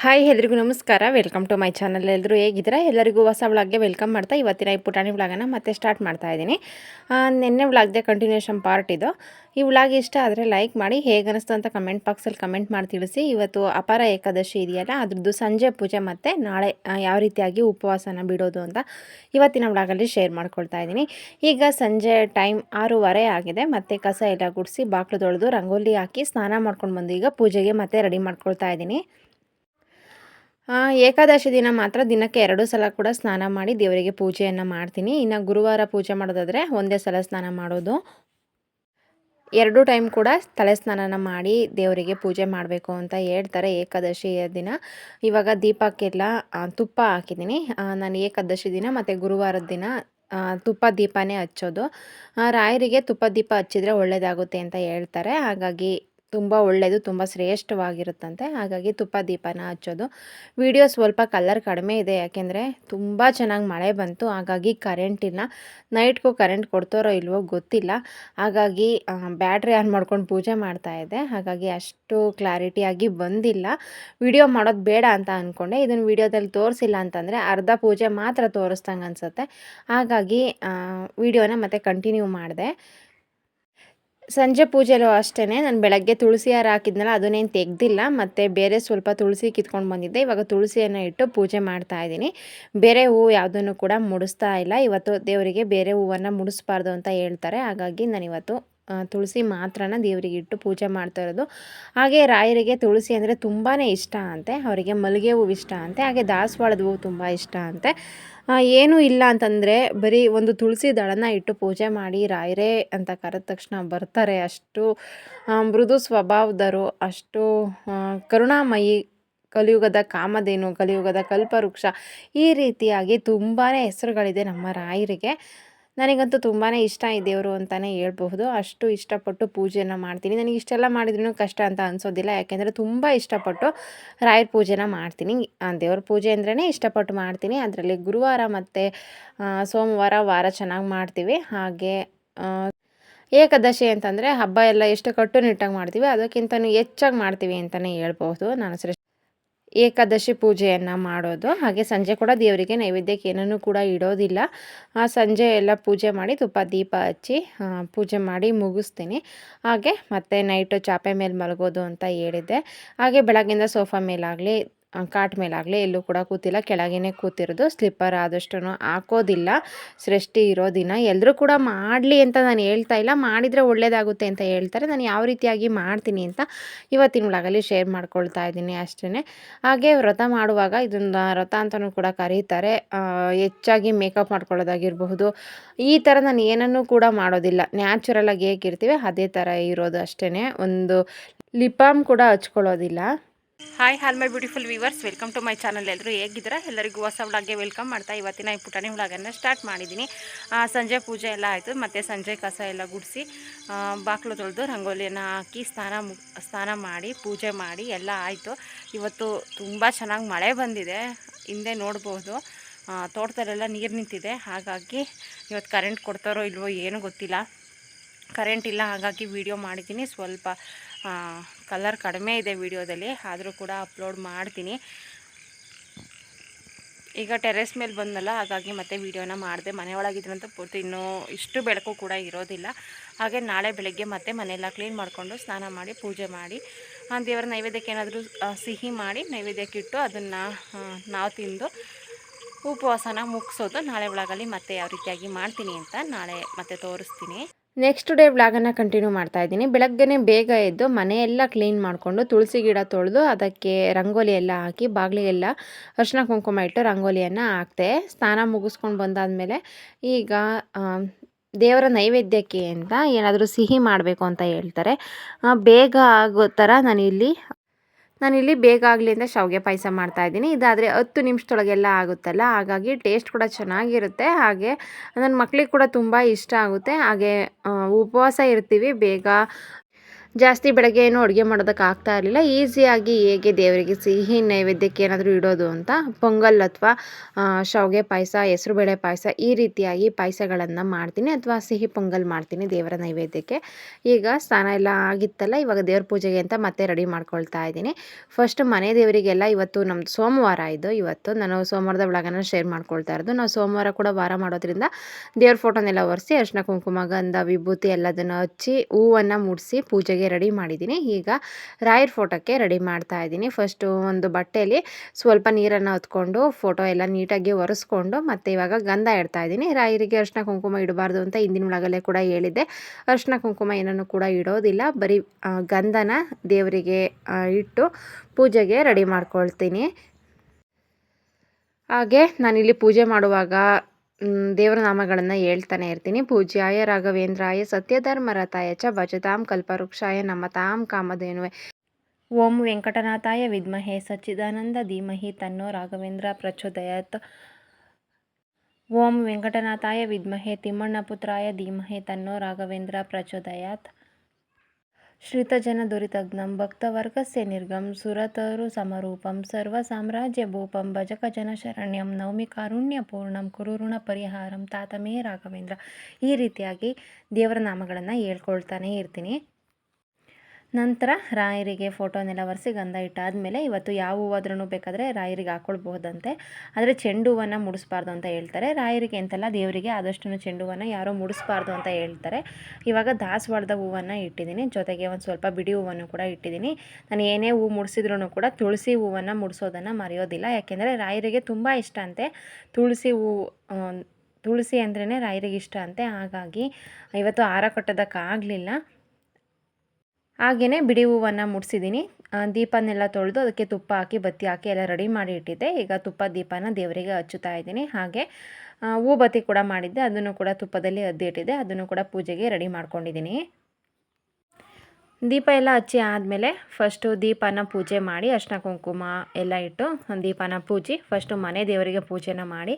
Hi ಎಲ್ರಿಗೂ ನಮಸ್ಕಾರ. Welcome to my channel ಎಲ್ಲರೂ ಹೇಗಿದ್ದೀರಾ? ಎಲ್ಲರಿಗೂ ಹೊಸ ವ್ಲಾಗ್ಗೆ ವೆಲ್ಕಮ್ ಮಾಡ್ತಾ ಇವತ್ತಿನ ಈ ಪುಟಾಣಿ ವ್ಲಾಗನ್ನು ಮತ್ತೆ ಸ್ಟಾರ್ಟ್ ಮಾಡ್ತಾ ಇದ್ದೀನಿ. ನಿನ್ನೆ ವ್ಲಾಗ್ದೆ ಕಂಟಿನ್ಯೂಷನ್ ಪಾರ್ಟ್ ಇದು. ಈ ವ್ಲಾಗ್ ಇಷ್ಟ ಆದರೆ ಲೈಕ್ ಮಾಡಿ. ಹೇಗೆ ಅನಿಸ್ತು ಅಂತ ಕಮೆಂಟ್ ಬಾಕ್ಸಲ್ಲಿ ಕಮೆಂಟ್ ಮಾಡಿ ತಿಳಿಸಿ. ಇವತ್ತು ಅಪಾರ ಏಕಾದಶಿ ಇದೆಯಲ್ಲ, ಅದ್ರದ್ದು ಸಂಜೆ ಪೂಜೆ ಮತ್ತು ನಾಳೆ ಯಾವ ರೀತಿಯಾಗಿ ಉಪವಾಸನ ಬಿಡೋದು ಅಂತ ಇವತ್ತಿನ ವ್ಲಾಗಲ್ಲಿ ಶೇರ್ ಮಾಡ್ಕೊಳ್ತಾ ಇದ್ದೀನಿ. ಈಗ ಸಂಜೆ ಟೈಮ್ ಆರೂವರೆ ಆಗಿದೆ. ಮತ್ತು ಕಸ ಎಲ್ಲ ಗುಡಿಸಿ, ಬಾಕ್ಲು ತೊಳೆದು, ರಂಗೋಲಿ ಹಾಕಿ ಸ್ನಾನ ಮಾಡ್ಕೊಂಡು ಬಂದು ಈಗ ಪೂಜೆಗೆ ಮತ್ತೆ ರೆಡಿ ಮಾಡ್ಕೊಳ್ತಾ ಇದ್ದೀನಿ. ಏಕಾದಶಿ ದಿನ ಮಾತ್ರ ದಿನಕ್ಕೆ ಎರಡು ಸಲ ಕೂಡ ಸ್ನಾನ ಮಾಡಿ ದೇವರಿಗೆ ಪೂಜೆಯನ್ನು ಮಾಡ್ತೀನಿ. ಇನ್ನು ಗುರುವಾರ ಪೂಜೆ ಮಾಡೋದಾದರೆ ಒಂದೇ ಸಲ ಸ್ನಾನ ಮಾಡೋದು. ಎರಡು ಟೈಮ್ ಕೂಡ ತಲೆ ಸ್ನಾನನ ಮಾಡಿ ದೇವರಿಗೆ ಪೂಜೆ ಮಾಡಬೇಕು ಅಂತ ಹೇಳ್ತಾರೆ ಏಕಾದಶಿಯ ದಿನ. ಇವಾಗ ದೀಪಕ್ಕೆಲ್ಲ ತುಪ್ಪ ಹಾಕಿದ್ದೀನಿ. ನಾನು ಏಕಾದಶಿ ದಿನ ಮತ್ತು ಗುರುವಾರದ ದಿನ ತುಪ್ಪ ದೀಪನೇ ಹಚ್ಚೋದು. ರಾಯರಿಗೆ ತುಪ್ಪ ದೀಪ ಹಚ್ಚಿದರೆ ಒಳ್ಳೆಯದಾಗುತ್ತೆ ಅಂತ ಹೇಳ್ತಾರೆ. ಹಾಗಾಗಿ ತುಂಬ ಒಳ್ಳೆಯದು ತುಂಬ ಶ್ರೇಷ್ಠವಾಗಿರುತ್ತಂತೆ. ಹಾಗಾಗಿ ತುಪ್ಪ, ದೀಪನ ಹಚ್ಚೋದು. ವಿಡಿಯೋ ಸ್ವಲ್ಪ ಕಲರ್ ಕಡಿಮೆ ಇದೆ, ಯಾಕೆಂದರೆ ತುಂಬ ಚೆನ್ನಾಗಿ ಮಳೆ ಬಂತು. ಹಾಗಾಗಿ ಕರೆಂಟ್ ಇಲ್ಲ. ನೈಟ್ಗೂ ಕರೆಂಟ್ ಕೊಡ್ತಾರೋ ಇಲ್ವೋ ಗೊತ್ತಿಲ್ಲ. ಹಾಗಾಗಿ ಬ್ಯಾಟ್ರಿ ಆನ್ ಮಾಡ್ಕೊಂಡು ಪೂಜೆ ಮಾಡ್ತಾ ಇದ್ದೆ. ಹಾಗಾಗಿ ಅಷ್ಟು ಕ್ಲಾರಿಟಿಯಾಗಿ ಬಂದಿಲ್ಲ. ವಿಡಿಯೋ ಮಾಡೋದು ಬೇಡ ಅಂತ ಅಂದ್ಕೊಂಡೆ ಇದನ್ನು ವಿಡಿಯೋದಲ್ಲಿ ತೋರಿಸಿಲ್ಲ ಅಂತಂದರೆ ಅರ್ಧ ಪೂಜೆ ಮಾತ್ರ ತೋರಿಸ್ದಂಗೆ ಅನಿಸುತ್ತೆ. ಹಾಗಾಗಿ ವಿಡಿಯೋನ ಮತ್ತೆ ಕಂಟಿನ್ಯೂ ಮಾಡಿದೆ. ಸಂಜೆ ಪೂಜೆಲೂ ಅಷ್ಟೇ ನಾನು ಬೆಳಗ್ಗೆ ತುಳಸಿ ಹಾರ ಹಾಕಿದ್ನಲ್ಲ, ಅದನ್ನೇನು ತೆಗ್ದಿಲ್ಲ, ಮತ್ತು ಬೇರೆ ಸ್ವಲ್ಪ ತುಳಸಿ ಕಿತ್ಕೊಂಡು ಬಂದಿದ್ದೆ. ಇವಾಗ ತುಳಸಿಯನ್ನು ಇಟ್ಟು ಪೂಜೆ ಮಾಡ್ತಾ ಇದ್ದೀನಿ. ಬೇರೆ ಹೂವು ಯಾವುದನ್ನು ಕೂಡ ಮುಡಿಸ್ತಾ ಇಲ್ಲ. ಇವತ್ತು ದೇವರಿಗೆ ಬೇರೆ ಹೂವನ್ನು ಮುಡಿಸ್ಬಾರ್ದು ಅಂತ ಹೇಳ್ತಾರೆ. ಹಾಗಾಗಿ ನಾನಿವತ್ತು ಇವತ್ತು ತುಳಸಿ ಮಾತ್ರನ ದೇವರಿಗೆ ಇಟ್ಟು ಪೂಜೆ ಮಾಡ್ತಾ ಇರೋದು. ಹಾಗೆ ರಾಯರಿಗೆ ತುಳಸಿ ಅಂದರೆ ತುಂಬಾ ಇಷ್ಟ ಅಂತೆ. ಅವರಿಗೆ ಮಲ್ಲಿಗೆ ಹೂವು ಇಷ್ಟ ಅಂತೆ. ಹಾಗೆ ದಾಸವಾಳದ ಹೂವು ತುಂಬ ಇಷ್ಟ ಅಂತೆ. ಏನೂ ಇಲ್ಲ ಅಂತಂದರೆ ಬರೀ ಒಂದು ತುಳಸಿ ದಳನ ಇಟ್ಟು ಪೂಜೆ ಮಾಡಿ ರಾಯರೇ ಅಂತ ಕರೆದ ತಕ್ಷಣ ಬರ್ತಾರೆ. ಅಷ್ಟು ಮೃದು ಸ್ವಭಾವದರು ಅಷ್ಟು ಕರುಣಾಮಯಿ ಕಲಿಯುಗದ ಕಾಮಧೇನು, ಕಲಿಯುಗದ ಕಲ್ಪವೃಕ್ಷ ಈ ರೀತಿಯಾಗಿ ತುಂಬಾ ಹೆಸರುಗಳಿದೆ ನಮ್ಮ ರಾಯರಿಗೆ. ನನಗಂತೂ ತುಂಬಾ ಇಷ್ಟ ಈ ದೇವರು ಅಂತಲೇ ಹೇಳ್ಬಹುದು. ಅಷ್ಟು ಇಷ್ಟಪಟ್ಟು ಪೂಜೆನ ಮಾಡ್ತೀನಿ. ನನಗೆ ಇಷ್ಟೆಲ್ಲ ಮಾಡಿದ್ರೂ ಕಷ್ಟ ಅಂತ ಅನಿಸೋದಿಲ್ಲ. ಯಾಕೆಂದರೆ ತುಂಬ ಇಷ್ಟಪಟ್ಟು ರಾಯರ ಪೂಜೆನ ಮಾಡ್ತೀನಿ. ದೇವ್ರ ಪೂಜೆ ಅಂದ್ರೇ ಇಷ್ಟಪಟ್ಟು ಮಾಡ್ತೀನಿ. ಅದರಲ್ಲಿ ಗುರುವಾರ ಮತ್ತು ಸೋಮವಾರ ವಾರ ಚೆನ್ನಾಗಿ ಮಾಡ್ತೀವಿ. ಹಾಗೆ ಏಕಾದಶಿ ಅಂತಂದರೆ ಹಬ್ಬ ಎಲ್ಲ ಎಷ್ಟು ಕಟ್ಟುನಿಟ್ಟಾಗಿ ಮಾಡ್ತೀವಿ. ಅದಕ್ಕಿಂತನೂ ಹೆಚ್ಚಾಗಿ ಮಾಡ್ತೀವಿ ಅಂತಲೇ ಹೇಳ್ಬೋದು ನಾನು ಏಕಾದಶಿ ಪೂಜೆಯನ್ನು ಮಾಡೋದು. ಹಾಗೆ ಸಂಜೆ ಕೂಡ ದೇವರಿಗೆ ನೈವೇದ್ಯಕ್ಕೆ ಏನನ್ನು ಕೂಡ ಇಡೋದಿಲ್ಲ. ಆ, ಸಂಜೆ ಎಲ್ಲ ಪೂಜೆ ಮಾಡಿ ತುಪ್ಪ, ದೀಪ ಹಚ್ಚಿ ಪೂಜೆ ಮಾಡಿ ಮುಗಿಸ್ತೀನಿ. ಹಾಗೆ ಮತ್ತೆ ನೈಟು ಚಾಪೆ ಮೇಲೆ ಮಲಗೋದು ಅಂತ ಹೇಳಿದ್ದೆ. ಹಾಗೆ ಬೆಳಗ್ಗಿಂದ ಸೋಫಾ ಮೇಲಾಗಲಿ ಕಾಟ್ ಮೇಲಾಗಲಿ ಎಲ್ಲೂ ಕೂಡ ಕೂತಿಲ್ಲ. ಕೆಳಗೇನೆ ಕೂತಿರೋದು. ಸ್ಲಿಪ್ಪರ್ ಆದಷ್ಟು ಹಾಕೋದಿಲ್ಲ. ಸೃಷ್ಟಿ ಇರೋ ದಿನ. ಎಲ್ಲರೂ ಕೂಡ ಮಾಡಲಿ ಅಂತ ನಾನು ಹೇಳ್ತಾ ಇಲ್ಲ. ಮಾಡಿದರೆ ಒಳ್ಳೆಯದಾಗುತ್ತೆ ಅಂತ ಹೇಳ್ತಾರೆ. ನಾನು ಯಾವ ರೀತಿಯಾಗಿ ಮಾಡ್ತೀನಿ ಅಂತ ಇವತ್ತಿನ ಒಳಗಲ್ಲಿ ಶೇರ್ ಮಾಡ್ಕೊಳ್ತಾ ಇದ್ದೀನಿ ಅಷ್ಟೇ ಹಾಗೆ ವ್ರತ ಮಾಡುವಾಗ ಇದನ್ನು ವ್ರತ ಅಂತಲೂ ಕೂಡ ಕರೀತಾರೆ. ಹೆಚ್ಚಾಗಿ ಮೇಕಪ್ ಮಾಡ್ಕೊಳ್ಳೋದಾಗಿರಬಹುದು. ಈ ಥರ ನಾನು ಏನನ್ನೂ ಕೂಡ ಮಾಡೋದಿಲ್ಲ. ನ್ಯಾಚುರಲಾಗಿ ಹೇಗಿರ್ತೀವಿ ಅದೇ ಥರ ಇರೋದು ಅಷ್ಟೇ ಒಂದು ಲಿಪಾಮ್ ಕೂಡ ಹಚ್ಕೊಳ್ಳೋದಿಲ್ಲ. Hi all my beautiful viewers welcome to my channel ಎಲ್ಲರೂ ಹೇಗಿದ್ದೀರಾ? ಎಲ್ಲರಿಗೂ ಹೊಸ ವ್ಲಾಗ್ಗೆ ವೆಲ್ಕಮ್ ಮಾಡ್ತಾ ಇವತ್ತಿನ ಈ ಪುಟಾಣಿ ವ್ಲಾಗನ್ನು ಸ್ಟಾರ್ಟ್ ಮಾಡಿದ್ದೀನಿ. ಸಂಜೆ ಪೂಜೆ ಎಲ್ಲ ಆಯಿತು. ಮತ್ತು ಸಂಜೆ ಕಸ ಎಲ್ಲ ಗುಡಿಸಿ ಬಾಗಿಲು ತೊಳೆದು ರಂಗೋಲಿಯನ್ನು ಹಾಕಿ ಸ್ನಾನ ಸ್ನಾನ ಮಾಡಿ, ಪೂಜೆ ಮಾಡಿ ಎಲ್ಲ ಆಯಿತು. ಇವತ್ತು ತುಂಬ ಚೆನ್ನಾಗಿ ಮಳೆ ಬಂದಿದೆ. ಹಿಂದೆ ನೋಡ್ಬೋದು. ತೋಟದಲ್ಲೆಲ್ಲ ನೀರು ನಿಂತಿದೆ. ಹಾಗಾಗಿ ಇವತ್ತು ಕರೆಂಟ್ ಕೊಡ್ತಾರೋ ಇಲ್ವೋ ಏನೂ ಗೊತ್ತಿಲ್ಲ. ಕರೆಂಟ್ ಇಲ್ಲ, ಹಾಗಾಗಿ ವಿಡಿಯೋ ಮಾಡಿದ್ದೀನಿ. ಸ್ವಲ್ಪ ಕಲರ್ ಕಡಿಮೆ ಇದೆ ವಿಡಿಯೋದಲ್ಲಿ ಆದರೂ ಕೂಡ ಅಪ್ಲೋಡ್ ಮಾಡ್ತೀನಿ. ಈಗ ಟೆರೆಸ್ ಮೇಲೆ ಬಂದಲ್ಲ ಹಾಗಾಗಿ ಮತ್ತೆ ವಿಡಿಯೋನ ಮಾಡಿದೆ. ಮನೆ ಒಳಗಿದ್ರಂತೂ ಪೂರ್ತಿ ಇನ್ನೂ ಇಷ್ಟು ಬೆಳಕು ಕೂಡ ಇರೋದಿಲ್ಲ. ಹಾಗೆ ನಾಳೆ ಬೆಳಗ್ಗೆ ಮತ್ತೆ ಮನೆಯೆಲ್ಲ ಕ್ಲೀನ್ ಮಾಡಿಕೊಂಡು ಸ್ನಾನ ಮಾಡಿ ಪೂಜೆ ಮಾಡಿ ಆ, ದೇವರ ನೈವೇದ್ಯಕ್ಕೆ ಏನಾದರೂ ಸಿಹಿ ಮಾಡಿ ನೈವೇದ್ಯಕ್ಕಿಟ್ಟು ಅದನ್ನು ನಾವು ತಿಂದು ಉಪವಾಸನ ಮುಗಿಸೋದು. ನಾಳೆ ಒಳಗಲ್ಲಿ ಮತ್ತೆ ಯಾವ ರೀತಿಯಾಗಿ ಮಾಡ್ತೀನಿ ಅಂತ ನಾಳೆ ಮತ್ತೆ ತೋರಿಸ್ತೀನಿ. ನೆಕ್ಸ್ಟ್ ಡೇ ವ್ಲಾಗನ್ನು ಕಂಟಿನ್ಯೂ ಮಾಡ್ತಾ ಇದ್ದೀನಿ. ಬೆಳಗ್ಗೆನೇ ಬೇಗ ಎದ್ದು ಮನೆಯೆಲ್ಲ ಕ್ಲೀನ್ ಮಾಡಿಕೊಂಡು ತುಳಸಿ ಗಿಡ ತೊಳೆದು ಅದಕ್ಕೆ ರಂಗೋಲಿ ಎಲ್ಲ ಹಾಕಿ ಬಾಗಿಲಿಗೆಲ್ಲ ಅರಿಶಿನ ಕುಂಕುಮ ಇಟ್ಟು ರಂಗೋಲಿಯನ್ನು ಹಾಕ್ತೆ. ಸ್ನಾನ ಮುಗಿಸ್ಕೊಂಡು ಬಂದಾದಮೇಲೆ ಈಗ ದೇವರ ನೈವೇದ್ಯಕ್ಕೆ ಅಂತ ಏನಾದರೂ ಸಿಹಿ ಮಾಡಬೇಕು ಅಂತ ಹೇಳ್ತಾರೆ. ಬೇಗ ಆಗೋ ಥರ ನಾನಿಲ್ಲಿ ನಾನಿಲ್ಲಿ ಬೇಗ ಆಗಲಿ ಅಂತ ಶಾವಿಗೆ ಪಾಯಸ ಮಾಡ್ತಾಯಿದ್ದೀನಿ ಇದಾದರೆ ಹತ್ತು ನಿಮಿಷದೊಳಗೆಲ್ಲ ಆಗುತ್ತಲ್ಲ? ಹಾಗಾಗಿ ಟೇಸ್ಟ್ ಕೂಡ ಚೆನ್ನಾಗಿರುತ್ತೆ. ಹಾಗೆ ನನ್ನ ಮಕ್ಳಿಗೆ ಕೂಡ ತುಂಬ ಇಷ್ಟ ಆಗುತ್ತೆ. ಹಾಗೆ ಉಪವಾಸ ಇರ್ತೀವಿ. ಬೇಗ ಜಾಸ್ತಿ ಬೆಳಗ್ಗೆ ಏನೂ ಅಡುಗೆ ಮಾಡೋದಕ್ಕೆ ಆಗ್ತಾ ಇರಲಿಲ್ಲ. ಈಸಿಯಾಗಿ ಹೇಗೆ ದೇವರಿಗೆ ಸಿಹಿ ನೈವೇದ್ಯಕ್ಕೆ ಏನಾದರೂ ಇಡೋದು ಅಂತ ಪೊಂಗಲ್ ಅಥವಾ ಶಾವಿಗೆ ಪಾಯಸ, ಹೆಸರುಬೇಳೆ ಪಾಯಸ ಈ ರೀತಿಯಾಗಿ ಪಾಯಸಗಳನ್ನು ಮಾಡ್ತೀನಿ ಅಥವಾ ಸಿಹಿ ಪೊಂಗಲ್ ಮಾಡ್ತೀನಿ ದೇವರ ನೈವೇದ್ಯಕ್ಕೆ. ಈಗ ಸ್ನಾನ ಎಲ್ಲ ಆಗಿತ್ತಲ್ಲ, ಇವಾಗ ದೇವ್ರ ಪೂಜೆಗೆ ಅಂತ ಮತ್ತೆ ರೆಡಿ ಮಾಡ್ಕೊಳ್ತಾ ಇದ್ದೀನಿ. ಫಸ್ಟ್ ಮನೆ ದೇವರಿಗೆಲ್ಲ ಇವತ್ತು ನಮ್ಮದು ಸೋಮವಾರ ಇದು. ಇವತ್ತು ನಾನು ಸೋಮವಾರದ ಒಳಗನ ಶೇರ್ ಮಾಡ್ಕೊಳ್ತಾ ಇರೋದು. ನಾವು ಸೋಮವಾರ ಕೂಡ ವಾರ ಮಾಡೋದ್ರಿಂದ ದೇವ್ರ ಫೋಟೋನೆಲ್ಲ ಒರೆಸಿ ಅರ್ಶಿನ ಕುಂಕುಮ, ಗಂಧ, ವಿಭೂತಿ ಎಲ್ಲದನ್ನು ಹಚ್ಚಿ ಹೂವನ್ನು ಮುಡಿಸಿ ಪೂಜೆಗೆ ರೆಡಿ ಮಾಡಿದ್ದೀನಿ. ಈಗ ರಾಯರ್ ಫೋಟೋಕ್ಕೆ ರೆಡಿ ಮಾಡ್ತಾ ಇದ್ದೀನಿ. ಫಸ್ಟು ಒಂದು ಬಟ್ಟೆಯಲ್ಲಿ ಸ್ವಲ್ಪ ನೀರನ್ನು ಹೊತ್ಕೊಂಡು ಫೋಟೋ ಎಲ್ಲ ನೀಟಾಗಿ ಒರೆಸ್ಕೊಂಡು ಮತ್ತು ಇವಾಗ ಗಂಧ ಇಡ್ತಾ ಇದ್ದೀನಿ. ರಾಯರಿಗೆ ಅರ್ಶಿನ ಕುಂಕುಮ ಇಡಬಾರ್ದು ಅಂತ ಹಿಂದಿನ ಒಳಗಲ್ಲೇ ಕೂಡ ಹೇಳಿದ್ದೆ. ಅರ್ಶಿನ ಕುಂಕುಮ ಏನನ್ನು ಕೂಡ ಇಡೋದಿಲ್ಲ. ಬರೀ ಗಂಧನ ದೇವರಿಗೆ ಇಟ್ಟು ಪೂಜೆಗೆ ರೆಡಿ ಮಾಡ್ಕೊಳ್ತೀನಿ. ಹಾಗೆ ನಾನಿಲ್ಲಿ ಪೂಜೆ ಮಾಡುವಾಗ ದೇವರ ನಾಮಗಳನ್ನು ಹೇಳ್ತಾನೆ ಇರ್ತೀನಿ. ಪೂಜ್ಯಾಯ ರಾಘವೇಂದ್ರಾಯ ಸತ್ಯಧರ್ಮರಥಾಯ ಚ ಭಜತಾಂ ಕಲ್ಪವೃಕ್ಷಾಯ ನಮತಾಂ ಕಾಮಧೇನುವೆ. ಓಂ ವೆಂಕಟನಾಥಾಯ ವಿದ್ಮಹೆ ಸಚ್ಚಿದಾನಂದ ಧೀಮಹಿ ತನ್ನೋ ರಾಘವೇಂದ್ರ ಪ್ರಚೋದಯತ್. ಓಂ ವೆಂಕಟನಾಥಾಯ ವಿದ್ಮಹೆ ತಿಮ್ಮಣ್ಣಪುತ್ರಾಯ ಧೀಮಹಿ ತನ್ನೋ ರಾಘವೇಂದ್ರ ಪ್ರಚೋದಯಾತ್. ಶ್ರಿತಜನದುರಿತಘ್ನಂ ಭಕ್ತವರ್ಗಸ್ಯ ನಿರ್ಗಂ ಸುರತರು ಸಮರೂಪಂ ಸರ್ವ ಸಾಮ್ರಾಜ್ಯ ಭೂಪಂ ಭಜಕಜನ ಭಜಕಜನಶರಣ್ಯಂ ನವಮಿ ಕಾರುಣ್ಯ ಪೂರ್ಣಂ ಕುರುಋಣ ಪರಿಹಾರಂ ತಾತಮೇ ರಾಘವೇಂದ್ರ ಈ ರೀತಿಯಾಗಿ ದೇವರ ನಾಮಗಳನ್ನು ಹೇಳ್ಕೊಳ್ತಾನೆ ಇರ್ತೀನಿ. ನಂತರ ರಾಯರಿಗೆ ಫೋಟೋನೆಲ್ಲ ಒರೆಸಿ ಗಂಧ ಇಟ್ಟಾದಮೇಲೆ ಇವತ್ತು ಯಾವ ಹೂವಾದ್ರೂ ಬೇಕಾದರೆ ರಾಯರಿಗೆ ಹಾಕ್ಕೊಳ್ಬಹುದಂತೆ ಆದರೆ ಚೆಂಡು ಹೂವನ್ನು ಮುಡಿಸ್ಬಾರ್ದು ಅಂತ ಹೇಳ್ತಾರೆ. ರಾಯರಿಗೆ ಅಂತಲ್ಲ ದೇವರಿಗೆ ಆದಷ್ಟು ಚೆಂಡು ಹೂವನ್ನು ಯಾರೋ ಮುಡಿಸ್ಬಾರ್ದು ಅಂತ ಹೇಳ್ತಾರೆ. ಇವಾಗ ದಾಸವಾಳದ ಹೂವನ್ನು ಇಟ್ಟಿದ್ದೀನಿ. ಜೊತೆಗೆ ಒಂದು ಸ್ವಲ್ಪ ಬಿಡಿ ಹೂವನ್ನು ಕೂಡ ಇಟ್ಟಿದ್ದೀನಿ. ನಾನು ಏನೇ ಹೂ ಮುಡಿಸಿದ್ರೂ ಕೂಡ ತುಳಸಿ ಹೂವನ್ನು ಮುಡಿಸೋದನ್ನು ಮರೆಯೋದಿಲ್ಲ. ಯಾಕೆಂದರೆ ರಾಯರಿಗೆ ತುಂಬ ಇಷ್ಟ ಅಂತೆ. ತುಳಸಿ ಹೂವು ತುಳಸಿ ಅಂದ್ರೇ ರಾಯರಿಗೆ ಇಷ್ಟ ಅಂತೆ. ಹಾಗಾಗಿ ಇವತ್ತು ಹಾರ ಕಟ್ಟೋದಕ್ಕಾಗಲಿಲ್ಲ. ಹಾಗೆಯೇ ಬಿಡಿ ಹೂವನ್ನು ಮುಡಿಸಿದ್ದೀನಿ. ದೀಪನೆಲ್ಲ ತೊಳೆದು ಅದಕ್ಕೆ ತುಪ್ಪ ಹಾಕಿ, ಬತ್ತಿ ಹಾಕಿ ಎಲ್ಲ ರೆಡಿ ಮಾಡಿ ಇಟ್ಟಿದ್ದೆ. ಈಗ ತುಪ್ಪ ದೀಪನ ದೇವರಿಗೆ ಹಚ್ಚುತ್ತಾ ಇದ್ದೀನಿ. ಹಾಗೆ ಹೂ ಬತ್ತಿ ಕೂಡ ಮಾಡಿದ್ದೆ. ಅದನ್ನು ಕೂಡ ತುಪ್ಪದಲ್ಲಿ ಅದ್ದಿಟ್ಟಿದ್ದೆ. ಅದನ್ನು ಕೂಡ ಪೂಜೆಗೆ ರೆಡಿ ಮಾಡ್ಕೊಂಡಿದ್ದೀನಿ. ದೀಪ ಎಲ್ಲ ಹಚ್ಚಿ ಆದಮೇಲೆ ಫಸ್ಟು ದೀಪನ ಪೂಜೆ ಮಾಡಿ, ಅರ್ಶಿನ ಕುಂಕುಮ ಎಲ್ಲ ಇಟ್ಟು ದೀಪನ ಪೂಜಿ ಫಸ್ಟು ಮನೆ ದೇವರಿಗೆ ಪೂಜೆನ ಮಾಡಿ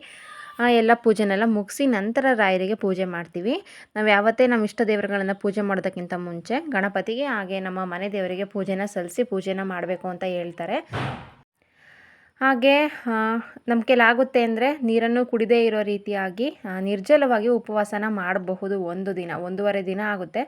ಎಲ್ಲ ಪೂಜೆನೆಲ್ಲ ಮುಗಿಸಿ ನಂತರ ರಾಯರಿಗೆ ಪೂಜೆ ಮಾಡ್ತೀವಿ. ನಾವು ಯಾವತ್ತೇ ನಮ್ಮ ಇಷ್ಟ ದೇವರುಗಳನ್ನು ಪೂಜೆ ಮಾಡೋದಕ್ಕಿಂತ ಮುಂಚೆ ಗಣಪತಿಗೆ ಹಾಗೆ ನಮ್ಮ ಮನೆ ದೇವರಿಗೆ ಪೂಜೆನ ಸಲ್ಲಿಸಿ ಪೂಜೆನ ಮಾಡಬೇಕು ಅಂತ ಹೇಳ್ತಾರೆ. ಹಾಗೆ ನಮ್ಮ ಲಾಗುತ್ತೆ ಅಂದರೆ ನೀರನ್ನು ಕುಡಿದೇ ಇರೋ ರೀತಿಯಾಗಿ ನಿರ್ಜಲವಾಗಿ ಉಪವಾಸನ ಮಾಡಬಹುದು ಒಂದು ದಿನ, ಒಂದೂವರೆ ದಿನ ಆಗುತ್ತೆ.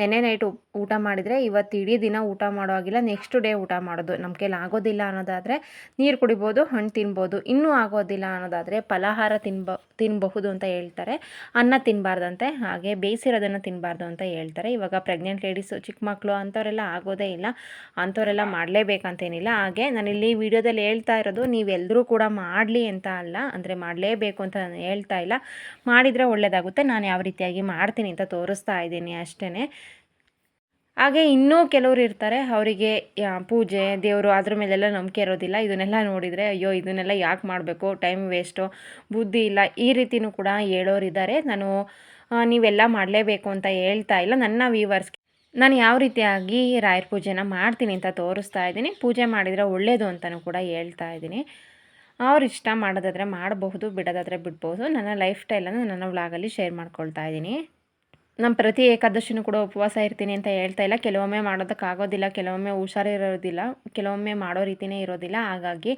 ನೆನೆ ನೈಟ್ ಊಟ ಮಾಡಿದರೆ ಇವತ್ತು ಇಡೀ ದಿನ ಊಟ ಮಾಡೋ ಆಗಿಲ್ಲ ನೆಕ್ಸ್ಟ್ ಡೇ ಊಟ ಮಾಡೋದು. ನಮ್ಮ ಕೈಲಿ ಆಗೋದಿಲ್ಲ ಅನ್ನೋದಾದರೆ ನೀರು ಕುಡಿಬೋದು, ಹಣ್ಣು ತಿನ್ಬೋದು. ಇನ್ನೂ ಆಗೋದಿಲ್ಲ ಅನ್ನೋದಾದರೆ ಫಲಾಹಾರ ತಿನ್ಬ ತಿನ್ನಬಹುದು ಅಂತ ಹೇಳ್ತಾರೆ. ಅನ್ನ ತಿನ್ನಬಾರ್ದಂತೆ ಹಾಗೆ ಬೇಯಿಸಿರೋದನ್ನು ತಿನ್ನಬಾರ್ದು ಅಂತ ಹೇಳ್ತಾರೆ. ಇವಾಗ ಪ್ರೆಗ್ನೆಂಟ್ ಲೇಡೀಸು ಚಿಕ್ಕ ಮಕ್ಕಳು ಅಂಥವರೆಲ್ಲ ಆಗೋದೇ ಇಲ್ಲ. ಅಂಥವರೆಲ್ಲ ಮಾಡಲೇಬೇಕಂತೇನಿಲ್ಲ. ಹಾಗೆ ನಾನಿಲ್ಲಿ ವಿಡಿಯೋದಲ್ಲಿ ಹೇಳ್ತಾ ಇರೋದು ನೀವೆಲ್ಲರೂ ಕೂಡ ಮಾಡಲಿ ಅಂತ ಅಲ್ಲ, ಅಂದರೆ ಮಾಡಲೇಬೇಕು ಅಂತ ನಾನು ಹೇಳ್ತಾ ಇಲ್ಲ. ಮಾಡಿದರೆ ಒಳ್ಳೆಯದಾಗುತ್ತೆ ನಾನು ಯಾವ ರೀತಿಯಾಗಿ ಮಾಡ್ತೀನಿ ಅಂತ ತೋರಿಸ್ತಾ ಇದ್ದೀನಿ ಅಷ್ಟೇ ಹಾಗೆ ಇನ್ನೂ ಕೆಲವರು ಇರ್ತಾರೆ, ಅವರಿಗೆ ಪೂಜೆ, ದೇವರು ಅದ್ರ ಮೇಲೆಲ್ಲ ನಂಬಿಕೆ ಇರೋದಿಲ್ಲ. ಇದನ್ನೆಲ್ಲ ನೋಡಿದರೆ, ಅಯ್ಯೋ, ಇದನ್ನೆಲ್ಲ ಯಾಕೆ ಮಾಡಬೇಕು? ಟೈಮ್ ವೇಸ್ಟು ಬುದ್ಧಿ ಇಲ್ಲ. ಈ ರೀತಿಯೂ ಕೂಡ ಹೇಳೋರಿದ್ದಾರೆ ನಾನು ನೀವೆಲ್ಲ ಮಾಡಲೇಬೇಕು ಅಂತ ಹೇಳ್ತಾ ಇಲ್ಲ. ನನ್ನ ವ್ಯೂವರ್ಸ್ ನಾನು ಯಾವ ರೀತಿಯಾಗಿ ರಾಯರ ಪೂಜೆನ ಮಾಡ್ತೀನಿ ಅಂತ ತೋರಿಸ್ತಾ ಇದ್ದೀನಿ. ಪೂಜೆ ಮಾಡಿದರೆ ಒಳ್ಳೆಯದು ಅಂತಲೂ ಕೂಡ ಹೇಳ್ತಾ ಇದ್ದೀನಿ. ಅವ್ರು ಇಷ್ಟ ಮಾಡೋದಾದರೆ ಮಾಡಬಹುದು, ಬಿಡೋದಾದರೆ ಬಿಡ್ಬೋದು ನನ್ನ ಲೈಫ್ ಸ್ಟೈಲನ್ನು ನನ್ನ ವ್ಲಾಗಲ್ಲಿ ಶೇರ್ ಮಾಡ್ಕೊಳ್ತಾ ಇದ್ದೀನಿ. ನಾನು ಪ್ರತಿ ಏಕಾದಶಿನೂ ಕೂಡ ಉಪವಾಸ ಇರ್ತೀನಿ ಅಂತ ಹೇಳ್ತಾ ಇಲ್ಲ. ಕೆಲವೊಮ್ಮೆ ಮಾಡೋದಕ್ಕಾಗೋದಿಲ್ಲ, ಕೆಲವೊಮ್ಮೆ ಹುಷಾರಿರೋದಿಲ್ಲ ಕೆಲವೊಮ್ಮೆ ಮಾಡೋ ರೀತಿಯೇ ಇರೋದಿಲ್ಲ. ಹಾಗಾಗಿ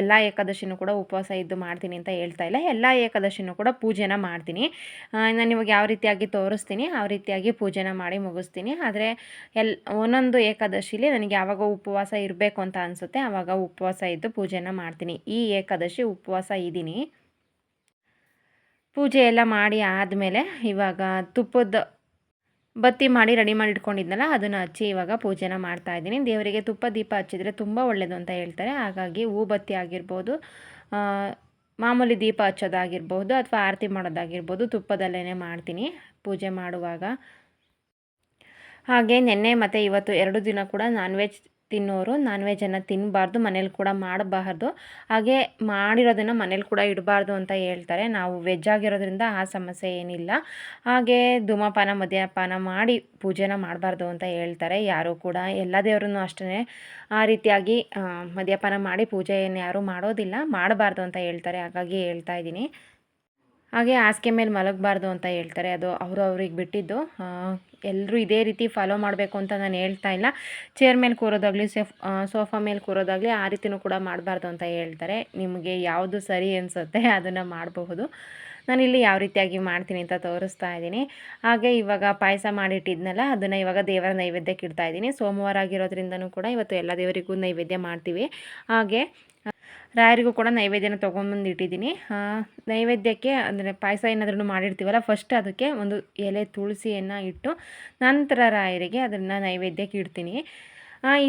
ಎಲ್ಲ ಏಕಾದಶಿನೂ ಕೂಡ ಉಪವಾಸ ಇದ್ದು ಮಾಡ್ತೀನಿ ಅಂತ ಹೇಳ್ತಾ ಇಲ್ಲ. ಎಲ್ಲ ಏಕಾದಶಿನೂ ಕೂಡ ಪೂಜೆನ ಮಾಡ್ತೀನಿ. ನಾನು ಇವಾಗ ಯಾವ ರೀತಿಯಾಗಿ ತೋರಿಸ್ತೀನಿ, ಆ ರೀತಿಯಾಗಿ ಪೂಜೆನ ಮಾಡಿ ಮುಗಿಸ್ತೀನಿ. ಆದರೆ ಎಲ್, ಒಂದೊಂದು ಏಕಾದಶಿಲಿ ನನಗೆ ಯಾವಾಗ ಉಪವಾಸ ಇರಬೇಕು ಅಂತ ಅನಿಸುತ್ತೆ ಆವಾಗ ಉಪವಾಸ ಇದ್ದು ಪೂಜೆನ ಮಾಡ್ತೀನಿ. ಈ ಏಕಾದಶಿ ಉಪವಾಸ ಇದ್ದೀನಿ. ಪೂಜೆ ಎಲ್ಲ ಮಾಡಿ ಆದಮೇಲೆ ಇವಾಗ ತುಪ್ಪದ ಬತ್ತಿ ಮಾಡಿ ರೆಡಿ ಮಾಡಿ ಇಟ್ಕೊಂಡಿದ್ನಲ್ಲ, ಅದನ್ನು ಹಚ್ಚಿ ಇವಾಗ ಪೂಜೆನ ಮಾಡ್ತಾ ಇದ್ದೀನಿ. ದೇವರಿಗೆ ತುಪ್ಪ ದೀಪ ಹಚ್ಚಿದರೆ ತುಂಬ ಒಳ್ಳೆಯದು ಅಂತ ಹೇಳ್ತಾರೆ. ಹಾಗಾಗಿ ಹೂ ಬತ್ತಿ ಆಗಿರ್ಬೋದು ಮಾಮೂಲಿ ದೀಪ ಹಚ್ಚೋದಾಗಿರ್ಬೋದು ಅಥವಾ ಆರತಿ ಮಾಡೋದಾಗಿರ್ಬೋದು ತುಪ್ಪದಲ್ಲೇ ಮಾಡ್ತೀನಿ ಪೂಜೆ ಮಾಡುವಾಗ. ಹಾಗೆ ನಿನ್ನೆ ಮತ್ತು ಇವತ್ತು ಎರಡು ದಿನ ಕೂಡ ನಾನ್ ವೆಜ್ ತಿನ್ನೋರು ನಾನ್ ವೆಜ್ಜನ್ನು ತಿನ್ನಬಾರ್ದು ಮನೇಲಿ ಕೂಡ ಮಾಡಬಾರ್ದು. ಹಾಗೆ ಮಾಡಿರೋದನ್ನು ಮನೇಲಿ ಕೂಡ ಇಡಬಾರ್ದು ಅಂತ ಹೇಳ್ತಾರೆ. ನಾವು ವೆಜ್ ಆಗಿರೋದ್ರಿಂದ ಆ ಸಮಸ್ಯೆ ಏನಿಲ್ಲ. ಹಾಗೆ ಧೂಮಪಾನ, ಮದ್ಯಪಾನ ಮಾಡಿ ಪೂಜೆನ ಮಾಡಬಾರ್ದು ಅಂತ ಹೇಳ್ತಾರೆ. ಯಾರು ಕೂಡ ಎಲ್ಲ ದೇವರನ್ನು ಅಷ್ಟೇ ಆ ರೀತಿಯಾಗಿ ಮದ್ಯಪಾನ ಮಾಡಿ ಪೂಜೆಯನ್ನು ಯಾರೂ ಮಾಡೋದಿಲ್ಲ. ಮಾಡಬಾರ್ದು ಅಂತ ಹೇಳ್ತಾರೆ. ಹಾಗಾಗಿ ಹೇಳ್ತಾ ಇದ್ದೀನಿ. ಹಾಗೆ ಹಾಸಿಗೆ ಮೇಲೆ ಮಲಗಬಾರ್ದು ಅಂತ ಹೇಳ್ತಾರೆ. ಅದು ಅವರು ಅವ್ರಿಗೆ ಬಿಟ್ಟಿದ್ದು. ಎಲ್ಲರೂ ಇದೇ ರೀತಿ ಫಾಲೋ ಮಾಡಬೇಕು ಅಂತ ನಾನು ಹೇಳ್ತಾ ಇಲ್ಲ. ಚೇರ್ ಮೇಲೆ ಕೂರೋದಾಗಲಿ ಸೆಫ್ ಸೋಫಾ ಮೇಲೆ ಕೂರೋದಾಗಲಿ ಆ ರೀತಿನೂ ಕೂಡ ಮಾಡಬಾರ್ದು ಅಂತ ಹೇಳ್ತಾರೆ. ನಿಮಗೆ ಯಾವುದು ಸರಿ ಅನಿಸುತ್ತೆ ಅದನ್ನು ಮಾಡಬಹುದು. ನಾನಿಲ್ಲಿ ಯಾವ ರೀತಿಯಾಗಿ ಮಾಡ್ತೀನಿ ಅಂತ ತೋರಿಸ್ತಾ ಇದ್ದೀನಿ. ಹಾಗೆ ಇವಾಗ ಪಾಯಸ ಮಾಡಿಟ್ಟಿದ್ನಲ್ಲ, ಅದನ್ನು ಇವಾಗ ದೇವರ ನೈವೇದ್ಯಕ್ಕೆ ಇಡ್ತಾ ಇದ್ದೀನಿ. ಸೋಮವಾರ ಆಗಿರೋದ್ರಿಂದನೂ ಕೂಡ ಇವತ್ತು ಎಲ್ಲ ದೇವರಿಗೂ ನೈವೇದ್ಯ ಮಾಡ್ತೀವಿ. ಹಾಗೆ ರಾಯರಿಗೂ ಕೂಡ ನೈವೇದ್ಯನ ತೊಗೊಂಬಂದು ಇಟ್ಟಿದ್ದೀನಿ. ನೈವೇದ್ಯಕ್ಕೆ ಅಂದರೆ ಪಾಯಸ ಏನಾದ್ರೂ ಮಾಡಿರ್ತೀವಲ್ಲ ಫಸ್ಟ್ ಅದಕ್ಕೆ ಒಂದು ಎಲೆ ತುಳಸಿಯನ್ನು ಇಟ್ಟು ನಂತರ ರಾಯರಿಗೆ ಅದನ್ನು ನೈವೇದ್ಯಕ್ಕೆ ಇಡ್ತೀನಿ.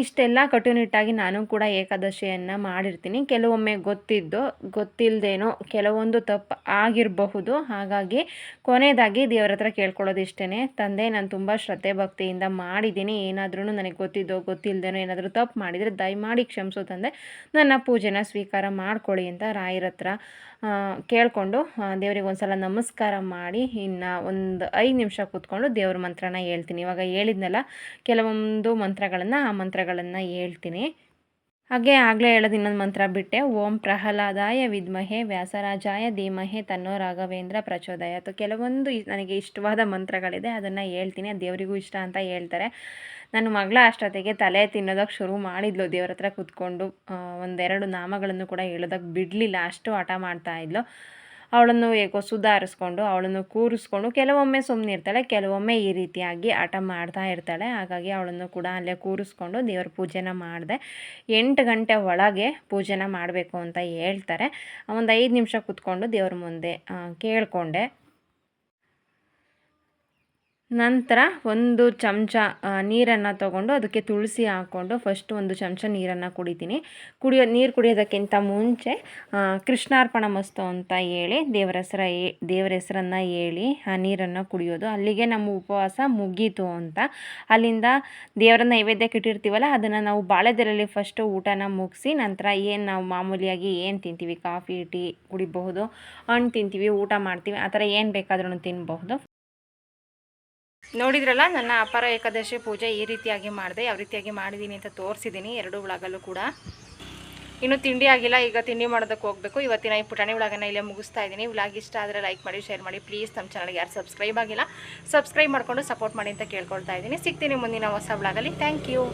ಇಷ್ಟೆಲ್ಲ ಕಟ್ಟುನಿಟ್ಟಾಗಿ ನಾನು ಕೂಡ ಏಕಾದಶಿಯನ್ನು ಮಾಡಿರ್ತೀನಿ. ಕೆಲವೊಮ್ಮೆ ಗೊತ್ತಿದ್ದು ಗೊತ್ತಿಲ್ಲದೇನೋ ಕೆಲವೊಂದು ತಪ್ಪು ಆಗಿರಬಹುದು. ಹಾಗಾಗಿ ಕೊನೆಯದಾಗಿ ದೇವರ ಹತ್ರ ಕೇಳ್ಕೊಳ್ಳೋದು ಇಷ್ಟೇ ತಂದೆ, ನಾನು ತುಂಬ ಶ್ರದ್ಧೆ ಭಕ್ತಿಯಿಂದ ಮಾಡಿದ್ದೀನಿ. ಏನಾದ್ರೂ ನನಗೆ ಗೊತ್ತಿದ್ದೋ ಗೊತ್ತಿಲ್ಲದೇನೋ ಏನಾದರೂ ತಪ್ಪು ಮಾಡಿದರೆ ದಯಮಾಡಿ ಕ್ಷಮಿಸು ತಂದೆ. ನನ್ನ ಪೂಜೆನ ಸ್ವೀಕಾರ ಮಾಡ್ಕೊಳ್ಳಿ ಅಂತ ರಾಯರ ಹತ್ರ ಕೇಳಿಕೊಂಡು ದೇವರಿಗೆ ಒಂದು ಸಲ ನಮಸ್ಕಾರ ಮಾಡಿ ಇನ್ನು ಒಂದು ಐದು ನಿಮಿಷ ಕೂತ್ಕೊಂಡು ದೇವ್ರ ಮಂತ್ರನ ಹೇಳ್ತೀನಿ. ಇವಾಗ ಹೇಳಿದ್ನಲ್ಲ, ಕೆಲವೊಂದು ಮಂತ್ರಗಳನ್ನು ಆ ಮಂತ್ರಗಳನ್ನು ಹೇಳ್ತೀನಿ. ಹಾಗೆ ಆಗಲೇ ಹೇಳೋದು ಇನ್ನೊಂದು ಮಂತ್ರ ಬಿಟ್ಟೆ. ಓಂ ಪ್ರಹ್ಲಾದಾಯ ವಿದ್ಮಹೆ ವ್ಯಾಸರಾಜಾಯ ಧೀಮಹೆ ತನ್ನೋ ರಾಘವೇಂದ್ರ ಪ್ರಚೋದಯ. ಅಥವಾ ಕೆಲವೊಂದು ನನಗೆ ಇಷ್ಟವಾದ ಮಂತ್ರಗಳಿದೆ. ಅದನ್ನು ಹೇಳ್ತೀನಿ. ಅದು ದೇವರಿಗೂ ಇಷ್ಟ ಅಂತ ಹೇಳ್ತಾರೆ. ನನ್ನ ಮಗಳ ಅಷ್ಟೊತ್ತಿಗೆ ತಲೆ ತಿನ್ನೋದಕ್ಕೆ ಶುರು ಮಾಡಿದ್ಲು. ದೇವ್ರ ಹತ್ರ ಕೂತ್ಕೊಂಡು ಒಂದೆರಡು ನಾಮಗಳನ್ನು ಕೂಡ ಹೇಳೋದಕ್ಕೆ ಬಿಡಲಿಲ್ಲ. ಅಷ್ಟು ಹಠ ಮಾಡ್ತಾ ಇದ್ಲು. ಅವಳನ್ನು ಏಕೋ ಸುಧಾರಿಸ್ಕೊಂಡು, ಅವಳನ್ನು ಕೂರಿಸ್ಕೊಂಡು ಕೆಲವೊಮ್ಮೆ ಸುಮ್ಮನೆ ಇರ್ತಾಳೆ, ಕೆಲವೊಮ್ಮೆ ಈ ರೀತಿಯಾಗಿ ಆಟ ಮಾಡ್ತಾ ಇರ್ತಾಳೆ. ಹಾಗಾಗಿ ಅವಳನ್ನು ಕೂಡ ಅಲ್ಲೇ ಕೂರಿಸ್ಕೊಂಡು ದೇವ್ರ ಪೂಜೆನ ಮಾಡಿದೆ. ಎಂಟು ಗಂಟೆ ಒಳಗೆ ಪೂಜೆನ ಮಾಡಬೇಕು ಅಂತ ಹೇಳ್ತಾರೆ. ಒಂದು ಐದು ನಿಮಿಷ ಕೂತ್ಕೊಂಡು ದೇವ್ರ ಮುಂದೆ ಕೇಳಿಕೊಂಡೆ. ನಂತರ ಒಂದು ಚಮಚ ನೀರನ್ನು ತಗೊಂಡು ಅದಕ್ಕೆ ತುಳಸಿ ಹಾಕ್ಕೊಂಡು ಫಸ್ಟ್ ಒಂದು ಚಮಚ ನೀರನ್ನು ಕುಡಿತೀನಿ. ಕುಡಿಯೋ, ನೀರು ಕುಡಿಯೋದಕ್ಕಿಂತ ಮುಂಚೆ ಕೃಷ್ಣಾರ್ಪಣ ಮಸ್ತು ಅಂತ ಹೇಳಿ ದೇವರ ಹೆಸರ ದೇವರ ಹೆಸರನ್ನು ಹೇಳಿ ಆ ನೀರನ್ನು ಕುಡಿಯೋದು. ಅಲ್ಲಿಗೆ ನಮ್ಮ ಉಪವಾಸ ಮುಗೀತು ಅಂತ. ಅಲ್ಲಿಂದ ದೇವರ ನೈವೇದ್ಯಕ್ಕೆ ಇಟ್ಟಿರ್ತೀವಲ್ಲ ಅದನ್ನು ನಾವು ಬಾಳೆದರಲ್ಲಿ ಫಸ್ಟು ಊಟನ ಮುಗಿಸಿ ನಂತರ ಏನು ನಾವು ಮಾಮೂಲಿಯಾಗಿ ಏನು ತಿಂತೀವಿ? ಕಾಫಿ, ಟೀ ಕುಡಿಬಹುದು, ಹಣ್ಣು ತಿಂತೀವಿ, ಊಟ ಮಾಡ್ತೀವಿ, ಆ ಥರ ಏನು ಬೇಕಾದ್ರೂ ತಿನ್ನಬಹುದು ನೋಡಿದ್ರಲ್ಲ, ನನ್ನ ಅಪಾರ ಏಕಾದಶಿ ಪೂಜೆ ಈ ರೀತಿಯಾಗಿ ಮಾಡಿದೆ, ಯಾವ ರೀತಿಯಾಗಿ ಮಾಡಿದ್ದೀನಿ ಅಂತ ತೋರಿಸಿದ್ದೀನಿ ಎರಡು ಒಳಗಲ್ಲೂ ಕೂಡ. ಇನ್ನು ತಿಂಡಿ ಆಗಿಲ್ಲ, ಈಗ ತಿಂಡಿ ಮಾಡೋದಕ್ಕೆ ಹೋಗಬೇಕು. ಇವತ್ತಿನ ಈ ಪುಟಾಣಿ ಒಳಗನ್ನ ಇಲ್ಲೇ ಮುಗಿಸ್ತಾ ಇದ್ದೀನಿ. ವ್ಲಾಗ್ ಇಷ್ಟ ಆದರೆ ಲೈಕ್ ಮಾಡಿ, ಶೇರ್ ಮಾಡಿ. ಪ್ಲೀಸ್ ನಮ್ಮ ಚಾನಲ್ಗೆ ಯಾರು ಸಬ್ಸ್ಕ್ರೈಬ್ ಆಗಿಲ್ಲ, ಸಬ್ಸ್ಕ್ರೈಬ್ ಮಾಡಿಕೊಂಡು ಸಪೋರ್ಟ್ ಮಾಡಿ ಅಂತ ಕೇಳ್ಕೊಳ್ತಾ ಇದ್ದೀನಿ. ಸಿಗ್ತೀನಿ ಮುಂದಿನ ಹೊಸ ವ್ಲಾಗಲ್ಲಿ. Thank you.